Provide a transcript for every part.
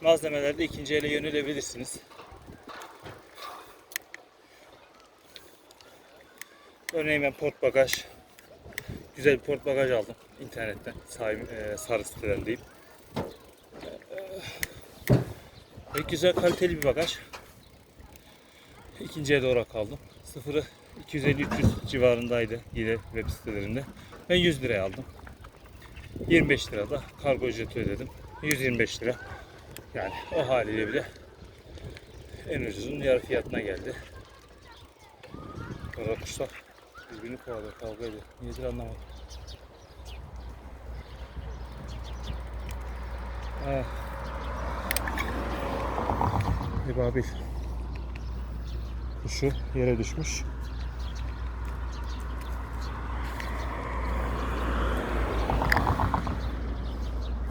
Malzemelerde ikinci ele yönelebilirsiniz. Örneğin ben port bagaj, güzel bir port bagaj aldım internetten, sahibi, e, sarı sitelerindeyim. Ve güzel kaliteli bir bagaj. İkinci elde olarak aldım. Sıfırı 250-300 civarındaydı yine web sitelerinde. Ben 100 liraya aldım. 25 lira da kargo ücreti ödedim. 125 lira. Yani o haliyle bile en ucuzun yarı fiyatına geldi. Burada kuşlar birbirini kovalıyor, kavga ediyor. Niyedir anlamadım. Ah. Ebabil. Kuşu yere düşmüş.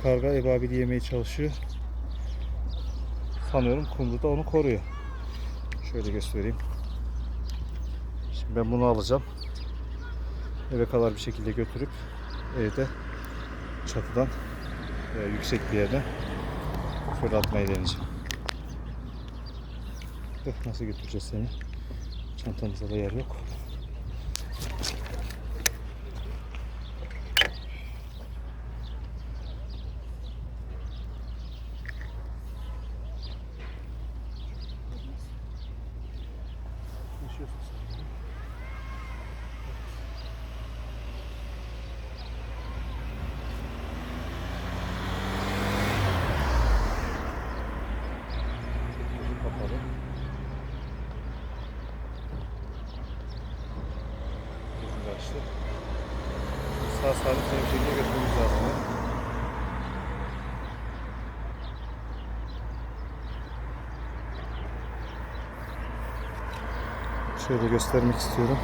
Karga ebabili yemeye çalışıyor. Sanıyorum kumru da onu koruyor. Şöyle göstereyim. Şimdi ben bunu alacağım. Eve kadar bir şekilde götürüp evde çatıdan veya yüksek bir yerden şöyle atmayı deneyeceğim. Nasıl götüreceğiz seni. Çantamızda da yer yok. Yaşıyorsun sen. Sağ salim seni bir şekilde götürmemiz Şöyle göstermek istiyorum.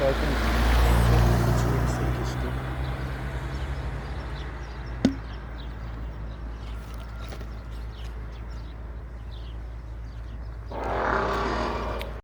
Balkon